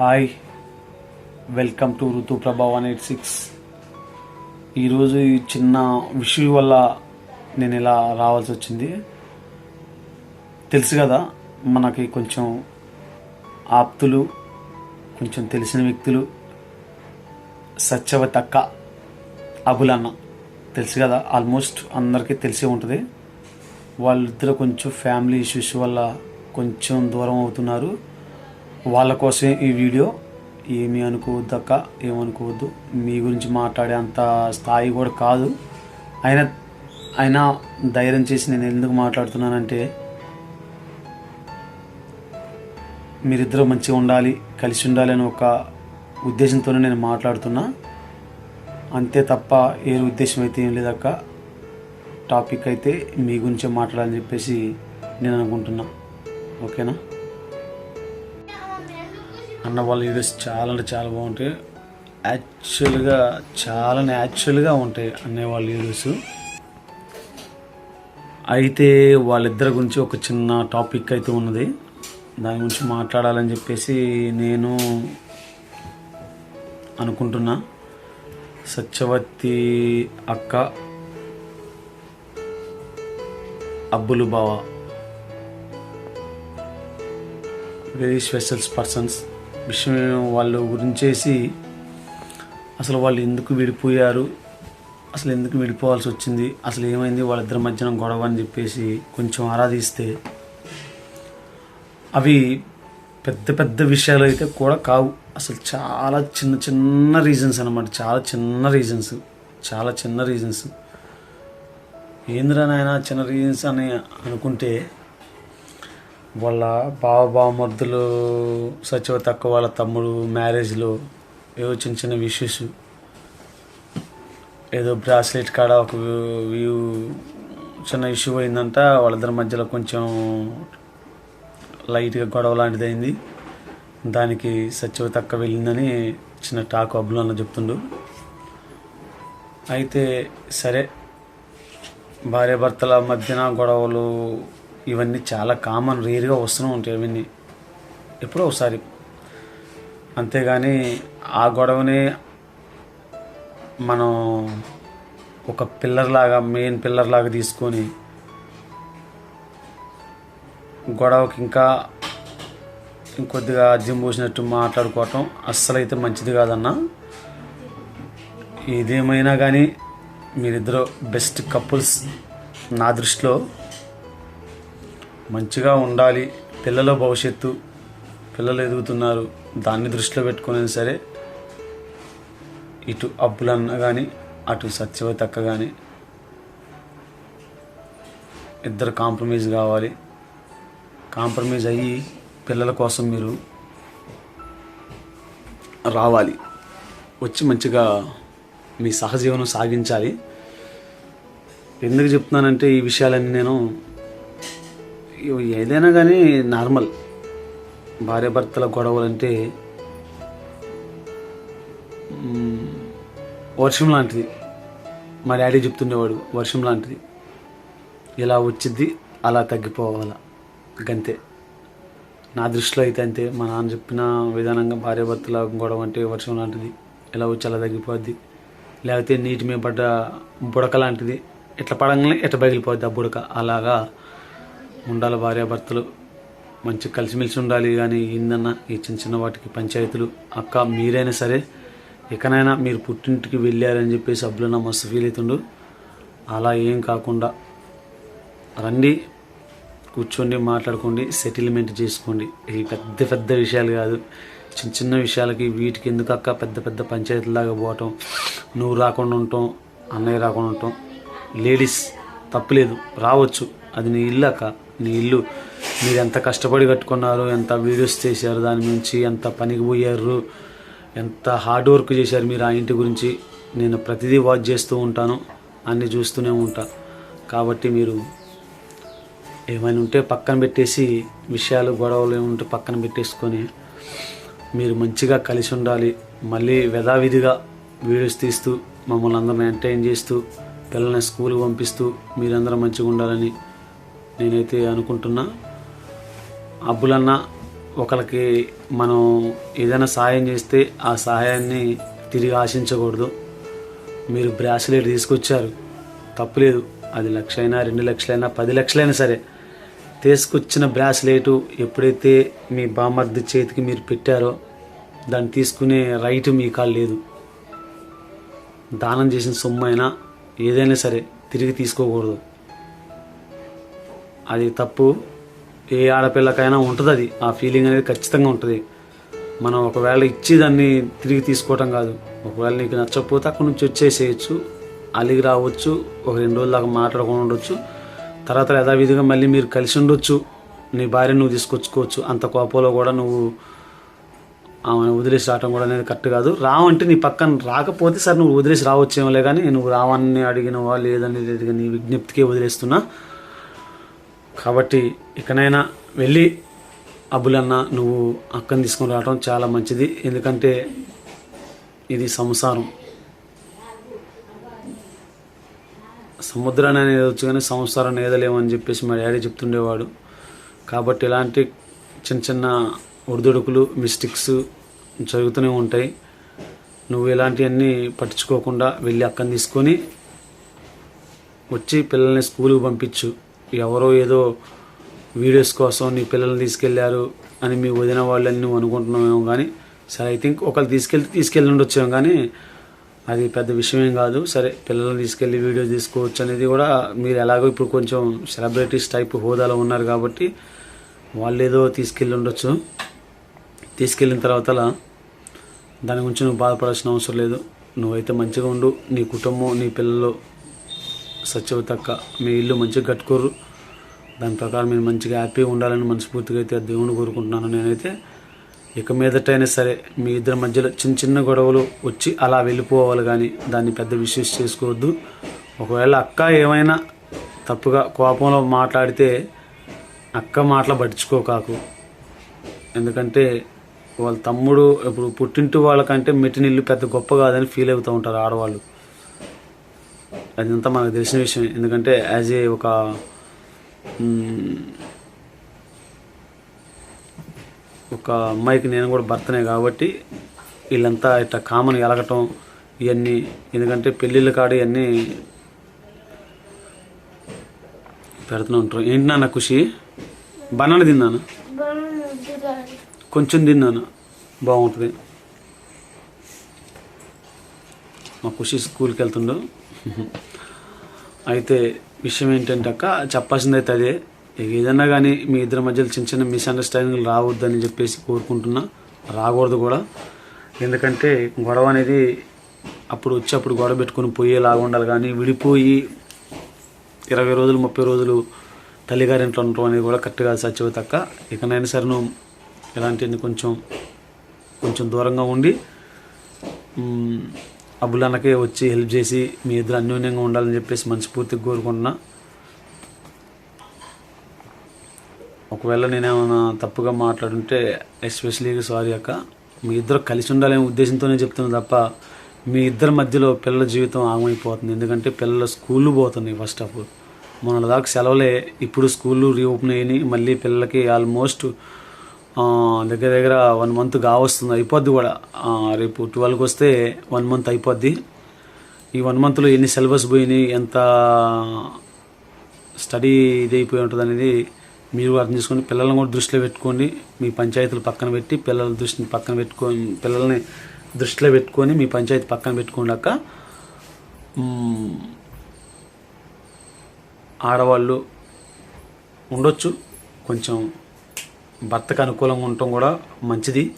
Hi welcome to ఋతు ప్రభా one eight six ఈరోజు ఈ చిన్న విషయం వల్ల నేను ఇలా రావాల్సి వచ్చింది. తెలుసు కదా మనకి కొంచెం ఆప్తులు కొంచెం తెలిసిన వ్యక్తులు సత్యవతి అక్క అబులన్న తెలుసు కదా ఆల్మోస్ట్ అందరికీ తెలిసే ఉంటుంది. వాళ్ళిద్దరు కొంచెం ఫ్యామిలీ ఇష్యూస్ వల్ల కొంచెం దూరం అవుతున్నారు. వాళ్ళ కోసమే ఈ వీడియో ఏమీ అనుకోవద్దు అక్క ఏమనుకోవద్దు. మీ గురించి మాట్లాడే అంత స్థాయి కూడా కాదు. అయినా అయినా ధైర్యం చేసి నేను ఎందుకు మాట్లాడుతున్నానంటే మీరిద్దరూ మంచిగా ఉండాలి కలిసి ఉండాలి అని ఒక ఉద్దేశంతోనే నేను మాట్లాడుతున్నా. అంతే తప్ప ఏ ఉద్దేశం అయితే ఏం లేదక్క. టాపిక్ అయితే మీ గురించే మాట్లాడాలని చెప్పేసి నేను అనుకుంటున్నా. ఓకేనా? అన్న వాళ్ళ వీడియోస్ చాలా అంటే చాలా బాగుంటాయి. యాక్చువల్గా చాలా న్యాచురల్గా ఉంటాయి అన్నయ్య వాళ్ళ వీడియోస్ అయితే వాళ్ళిద్దరి గురించి ఒక చిన్న టాపిక్ అయితే ఉన్నది. దాని గురించి మాట్లాడాలని చెప్పేసి నేను అనుకుంటున్నా. సత్యవతి అక్క అబ్బులు బావ. వెరీ స్పెషల్స్ పర్సన్స్ విషయం వాళ్ళు గురించేసి అసలు వాళ్ళు ఎందుకు విడిపోయారు? అసలు ఎందుకు విడిపోవాల్సి వచ్చింది? అసలు ఏమైంది వాళ్ళిద్దరి మధ్యన గొడవ అని చెప్పేసి కొంచెం ఆరాధిస్తే అవి పెద్ద పెద్ద విషయాలు అయితే కూడా కావు. అసలు చాలా చిన్న చిన్న రీజన్స్ అనమాట చాలా చిన్న రీజన్స్ చాలా చిన్న రీజన్స్ ఏంద్రా నాయన చిన్న రీజన్స్ అని అనుకుంటే వాళ్ళ బావ బావమర్దులు సచివ తక్కువ వాళ్ళ తమ్ముడు మ్యారేజ్లో ఏవో చిన్న చిన్న విషయస్ ఏదో బ్రాస్లెట్ కాడ ఒక వ్యూ చిన్న ఇష్యూ అయిందంట వాళ్ళిద్దరి మధ్యలో కొంచెం లైట్గా గొడవ లాంటిది అయింది దానికి సచివ తక్క వెళ్ళిందని చిన్న టాక్ అబ్బులన్న చెప్తుండు. అయితే సరే భార్యాభర్తల మధ్యన గొడవలు ఇవన్నీ చాలా కామన్ రేర్గా వస్తూనే ఉంటాయి ఇవన్నీ. ఎప్పుడో ఒకసారి. అంతేగాని ఆ గొడవని మనం ఒక పిల్లర్ లాగా మెయిన్ పిల్లర్ లాగా తీసుకొని గొడవకి ఇంకా ఇంకొద్దిగా అద్దెం పోసినట్టు మాట్లాడుకోవటం అస్సలు అయితే మంచిది కాదన్నా. ఏదేమైనా కానీ మీరిద్దరు బెస్ట్ కపుల్స్ నా దృష్టిలో మంచిగా ఉండాలి. పిల్లల భవిష్యత్తు పిల్లలు ఎదుగుతున్నారు. దాన్ని దృష్టిలో పెట్టుకునే సరే ఇటు అప్పులన్నా కానీ అటు సత్యవతి అక్క కానీ ఇద్దరు కాంప్రమైజ్ కావాలి. కాంప్రమైజ్ అయ్యి పిల్లల కోసం మీరు రావాలి. వచ్చి మంచిగా మీ సహజీవనం సాగించాలి. ఎందుకు చెప్తున్నానంటే ఈ విషయాలన్నీ నేను ఏదైనా కానీ నార్మల్. భార్యాభర్తల గొడవలు అంటే వర్షం లాంటిది. మా డాడీ చెప్తుండేవాడు వర్షం లాంటిది. ఇలా వచ్చిద్ది అలా తగ్గిపోవాల గంతే. నా దృష్టిలో అయితే అంతే. మా నాన్న చెప్పిన విధానంగా భార్యాభర్తల గొడవ అంటే వర్షం లాంటిది. ఇలా వచ్చి అలా తగ్గిపోద్ది. లేకపోతే నీటి మీద పడ్డ బుడక లాంటిది. ఇట్లా పడంగానే ఇట్లా పగిలిపోద్ది ఆ బుడక? అలాగా ఉండాలి భార్యాభర్తలు మంచి కలిసిమెలిసి ఉండాలి కానీ ఏందన్నా ఈ చిన్న చిన్న వాటికి పంచాయతీలు అక్క మీరైనా సరే ఇకనైనా మీరు పుట్టింటికి వెళ్ళారని చెప్పేసి అబ్బులన్న మస్తు ఫీల్ అవుతుండు అలా ఏం కాకుండా రండి కూర్చోండి మాట్లాడుకోండి సెటిల్మెంట్ చేసుకోండి. ఇవి పెద్ద పెద్ద విషయాలు కాదు. చిన్న చిన్న విషయాలకి వీటికి ఎందుకు అక్క పెద్ద పెద్ద పంచాయతీలాగా పోవటం? నువ్వు రాకుండా ఉండటం అన్నయ్య రాకుండా ఉండటం లేడీస్ తప్పులేదు రావచ్చు. అది నీ ఇల్లు అక్క. నీ ఇల్లు. మీరు ఎంత కష్టపడి కట్టుకున్నారు ఎంత వీడియోస్ చేశారు దాని నుంచి ఎంత పనికి పోయారు ఎంత హార్డ్ వర్క్ చేశారు మీరు ఆ ఇంటి గురించి నేను ప్రతిదీ వాచ్ చేస్తూ ఉంటాను అన్నీ చూస్తూనే ఉంటా. కాబట్టి మీరు ఏమైనా ఉంటే పక్కన పెట్టేసి విషయాలు గొడవలు ఏముంటే పక్కన పెట్టేసుకొని మీరు మంచిగా కలిసి ఉండాలి. మళ్ళీ యథావిధిగా వీడియోస్ తీస్తూ మమ్మల్ని అందరం ఎంటర్టైన్ చేస్తూ పిల్లల్ని స్కూల్కి పంపిస్తూ మీరందరూ మంచిగా ఉండాలని నేనైతే అనుకుంటున్నా అబ్బులన్న ఒకరికి మనం ఏదైనా సహాయం చేస్తే ఆ సహాయాన్ని తిరిగి ఆశించకూడదు. మీరు బ్రాస్లెట్ తీసుకొచ్చారు. తప్పులేదు అది లక్ష అయినా రెండు లక్షలైనా పది లక్షలైనా సరే. తీసుకొచ్చిన బ్రాస్లెట్ ఎప్పుడైతే మీ బామర్ది చేతికి మీరు పెట్టారో దాన్ని తీసుకునే రైట్ మీ కాళ్ళు లేదు. దానం చేసిన సొమ్ము అయినా ఏదైనా సరే తిరిగి తీసుకోకూడదు. అది తప్పు. ఏ ఆడపిల్లకైనా ఉంటుంది అది ఆ ఫీలింగ్ అనేది ఖచ్చితంగా ఉంటుంది. మనం ఒకవేళ ఇచ్చి దాన్ని తిరిగి తీసుకోవటం కాదు. ఒకవేళ నీకు నచ్చకపోతే అక్కడి నుంచి వచ్చేసేయచ్చు. అలిగి రావచ్చు. ఒక రెండు రోజుల దాకా మాట్లాడకుండా ఉండొచ్చు. తర్వాత యథావిధిగా మళ్ళీ మీరు కలిసి ఉండొచ్చు. నీ భార్య నువ్వు తీసుకొచ్చుకోవచ్చు. అంత కోపంలో కూడా నువ్వు ఆమెను వదిలేసి రావటం కూడా అనేది కరెక్ట్ కాదు. రావంటే నీ పక్కన రాకపోతే సరే నువ్వు వదిలేసి రావచ్చేమోలే కానీ నువ్వు రావని అడిగినవా లేదని లేదు నీ విజ్ఞప్తికే వదిలేస్తున్నా. కాబట్టి ఇకనైనా వెళ్ళి అబ్బులన్న నువ్వు అక్కని తీసుకొని రావడం చాలా మంచిది. ఎందుకంటే ఇది సంసారం. సముద్రాన్ని అనేది వచ్చు కానీ సంసారం ఏదలేమని చెప్పేసి మా డాడీ చెప్తుండేవాడు. కాబట్టి ఇలాంటి చిన్న చిన్న ఒడిదుడుకులు మిస్టేక్స్ జరుగుతూనే ఉంటాయి. నువ్వు ఇలాంటివన్నీ పట్టించుకోకుండా వెళ్ళి అక్కని తీసుకొని వచ్చి పిల్లల్ని స్కూల్కి పంపించు. ఎవరో ఏదో వీడియోస్ కోసం నీ పిల్లల్ని తీసుకెళ్ళారు అని మీ వదిన వాళ్ళని నువ్వు అనుకుంటున్నామేమో కానీ సరే ఐ థింక్ ఒకళ్ళు తీసుకెళ్తే తీసుకెళ్ళి ఉండొచ్చేమో కానీ అది పెద్ద విషయం ఏం కాదు. సరే పిల్లల్ని తీసుకెళ్ళి వీడియో తీసుకోవచ్చు అనేది కూడా మీరు ఎలాగో ఇప్పుడు కొంచెం సెలబ్రిటీస్ టైప్ హోదాలో ఉన్నారు కాబట్టి వాళ్ళు ఏదో తీసుకెళ్ళి ఉండొచ్చు. తీసుకెళ్ళిన తర్వాత దాని గురించి నువ్వు బాధపడాల్సిన అవసరం లేదు. నువ్వైతే మంచిగా ఉండు. నీ కుటుంబం నీ పిల్లలు సత్యవతక్క మీ ఇల్లు మంచిగా కట్టుకోరు దాని ప్రకారం మీరు మంచిగా హ్యాపీగా ఉండాలని మనస్ఫూర్తిగా అయితే దేవుని కోరుకుంటున్నాను నేనైతే. ఇక మీదటైనా సరే మీ ఇద్దరి మధ్యలో చిన్న చిన్న గొడవలు వచ్చి అలా వెళ్ళిపోవాలి కానీ దాన్ని పెద్ద విషయం చేసుకోవద్దు. ఒకవేళ అక్క ఏమైనా తప్పుగా కోపంలో మాట్లాడితే అక్క మాటలు పట్టించుకోకాకు. ఎందుకంటే వాళ్ళ తమ్ముడు ఇప్పుడు పుట్టింటి వాళ్ళకంటే మెట్టినిల్లు పెద్ద గొప్ప కాదని ఫీల్ అవుతూ ఉంటారు ఆడవాళ్ళు. అదంతా మనకు తెలిసిన విషయం. ఎందుకంటే యాజ్ ఏ ఒక ఒక అమ్మాయికి నేను కూడా భర్తనే కాబట్టి వీళ్ళంతా ఇట్లా కామన్ ఎలగటం ఇవన్నీ ఎందుకంటే పెళ్ళిళ్ళ కాడ ఇవన్నీ పెడుతూనే ఉంటారు. ఏంటి నాన్న ఖుషి? బనానా తిన్నాను? కొంచెం తిన్నాను? బాగుంటుంది. మా ఖుషి స్కూల్కి వెళ్తుండు. అయితే విషయం ఏంటంటే అక్క చెప్పాల్సింది అయితే అదే. ఏదైనా కానీ మీ ఇద్దరి మధ్యలో చిన్న చిన్న మిస్అండర్స్టాండింగ్లు రావద్దని చెప్పేసి కోరుకుంటున్నా. రాకూడదు కూడా. ఎందుకంటే గొడవ అనేది అప్పుడు వచ్చి అప్పుడు గొడవ పెట్టుకొని పోయేలాగా ఉండాలి కానీ విడిపోయి ఇరవై రోజులు ముప్పై రోజులు తల్లిగారింట్లో ఉండటం అనేది కూడా కరెక్ట్ కాదు సత్యవతక్క ఇకనైనా సరే నువ్వు ఇలాంటివన్నీ కొంచెం కొంచెం దూరంగా ఉండి అబులన్నకే అబ్బులన్నకే వచ్చి హెల్ప్ చేసి మీ ఇద్దరు అన్యోన్యంగా ఉండాలని చెప్పేసి మనస్ఫూర్తిగా కోరుకుంటున్నా. ఒకవేళ నేనేమైనా తప్పుగా మాట్లాడుంటే ఎస్పెషలీ సారీ అక్క. మీ ఇద్దరు కలిసి ఉండాలనే ఉద్దేశంతోనే చెప్తున్నాను తప్ప మీ ఇద్దరి మధ్యలో పిల్లల జీవితం ఆగమైపోతుంది. ఎందుకంటే పిల్లల స్కూళ్ళు పోతున్నాయి ఫస్ట్ ఆఫ్ ఆల్. మొన్న దాకా సెలవులే ఇప్పుడు స్కూళ్ళు రీఓపెన్ అయినాయి. మళ్ళీ పిల్లలకి ఆల్మోస్ట్ దగ్గర దగ్గర వన్ మంత్ కావస్తుంది అయిపోద్ది కూడా. రేపు ట్వెల్వ్కి వస్తే వన్ మంత్ అయిపోద్ది. ఈ వన్ మంత్లో ఎన్ని సిలబస్ పోయినాయి ఎంత స్టడీ ఇది అయిపోయి ఉంటుంది అనేది మీరు అర్థం చేసుకొని పిల్లల్ని కూడా దృష్టిలో పెట్టుకోండి మీ పంచాయతీలు పక్కన పెట్టి పిల్లల దృష్టిని పక్కన పెట్టుకొని పిల్లల్ని దృష్టిలో పెట్టుకొని మీ పంచాయతీ పక్కన పెట్టుకున్నాక ఆడవాళ్ళు ఉండొచ్చు. కొంచెం భర్తకు అనుకూలంగా ఉండటం కూడా మంచిది.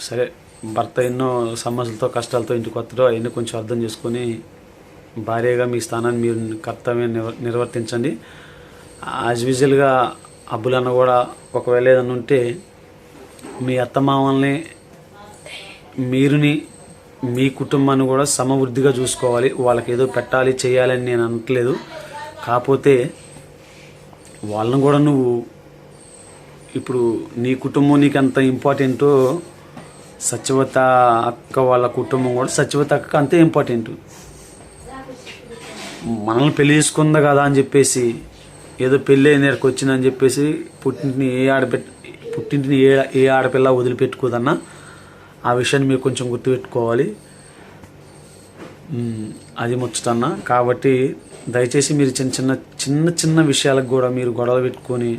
సరే భర్త ఎన్నో సమస్యలతో కష్టాలతో ఇంటికి వస్తాడో అవన్నీ కొంచెం అర్థం చేసుకొని భార్యగా మీ స్థానాన్ని మీరు కర్తవ్యం నిర్వ- నిర్వర్తించండి. యాజ్ యూజువల్గా అబ్బులన్న కూడా ఒకవేళ ఏదన్నా ఉంటే మీ అత్తమామల్ని మీరుని మీ కుటుంబాన్ని కూడా సమవృద్ధిగా చూసుకోవాలి. వాళ్ళకి ఏదో పెట్టాలి చేయాలని నేను అనట్లేదు. కాకపోతే వాళ్ళని కూడా నువ్వు ఇప్పుడు నీ కుటుంబం నీకు ఎంత ఇంపార్టెంటో సత్యవత అక్క వాళ్ళ కుటుంబం కూడా సత్యవత అక్క అంతే ఇంపార్టెంట్. మనల్ని పెళ్ళి చేసుకుందా కదా అని చెప్పేసి ఏదో పెళ్ళి అయినకి వచ్చిందని చెప్పేసి పుట్టింటిని ఏ ఆడపెట్ పుట్టింటిని ఏ ఏ ఆడపిల్ల వదిలిపెట్టుకోదన్నా ఆ విషయాన్ని మీరు కొంచెం గుర్తుపెట్టుకోవాలి. అది ముచ్చటన్నా. కాబట్టి దయచేసి మీరు చిన్న చిన్న చిన్న చిన్న విషయాలకు కూడా మీరు గొడవలు పెట్టుకొని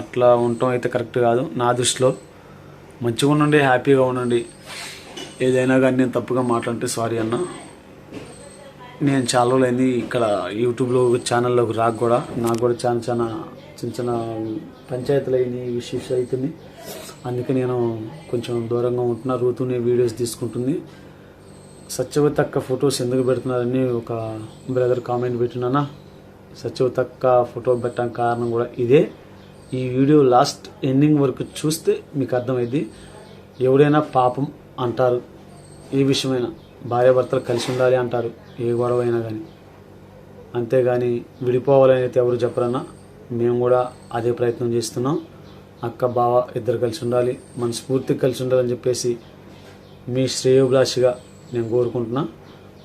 అట్లా ఉండటం అయితే కరెక్ట్ కాదు. నా దృష్టిలో మంచిగా ఉండండి హ్యాపీగా ఉండండి. ఏదైనా కానీ నేను తప్పుగా మాట్లాడితే సారీ అన్న. నేను చాలా రోజులైంది ఇక్కడ యూట్యూబ్లో ఛానల్లోకి రాక కూడా నాకు కూడా చాలా చాలా చిన్న చిన్న పంచాయతీలు అయినాయి ఇష్యూస్ అవుతుంది అందుకే నేను కొంచెం దూరంగా ఉంటున్నా రూతూనే వీడియోస్ తీసుకుంటుంది. సత్యవతక్క ఫొటోస్ ఎందుకు పెడుతున్నారని ఒక బ్రదర్ కామెంట్ పెట్టినానా సత్యవతక్క ఫోటో పెట్టడానికి కారణం కూడా ఇదే. ఈ వీడియో లాస్ట్ ఎండింగ్ వరకు చూస్తే మీకు అర్థమైంది. ఎవడైనా పాపం అంటారు. ఏ విషయమైనా భార్యాభర్తలు కలిసి ఉండాలి అంటారు. ఏ గొడవ అయినా కానీ అంతేగాని విడిపోవాలని అయితే ఎవరు చెప్పరన్నా మేము కూడా అదే ప్రయత్నం చేస్తున్నాం. అక్క బావ ఇద్దరు కలిసి ఉండాలి. మనస్ఫూర్తిగా కలిసి ఉండాలని చెప్పేసి మీ శ్రేయోభిలాషిగా నేను కోరుకుంటున్నా.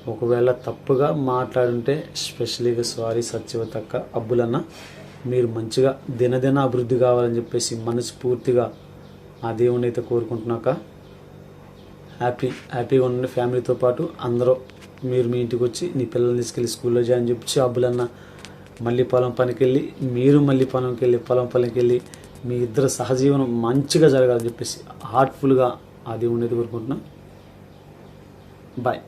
ఒకవేళ తప్పుగా మాట్లాడుంటే స్పెషలీగా సారీ సత్యవతక్క అబ్బులన్నా. మీరు మంచిగా దినదిన అభివృద్ధి కావాలని చెప్పేసి మనస్ఫూర్తిగా ఆ దేవుని అయితే కోరుకుంటున్నాక హ్యాపీ హ్యాపీగా ఉండండి ఫ్యామిలీతో పాటు. అందరూ మీరు మీ ఇంటికి వచ్చి నీ పిల్లల్ని తీసుకెళ్ళి స్కూల్లో జాయిన్ చెప్పి జాబులన్నా మళ్ళీ పొలం పనికి వెళ్ళి మీరు మళ్ళీ పొలంకి వెళ్ళి పొలం పనికి వెళ్ళి మీ ఇద్దరు సహజీవనం మంచిగా జరగాలని చెప్పేసి హార్ట్ఫుల్గా ఆ దేవుని అయితే బాయ్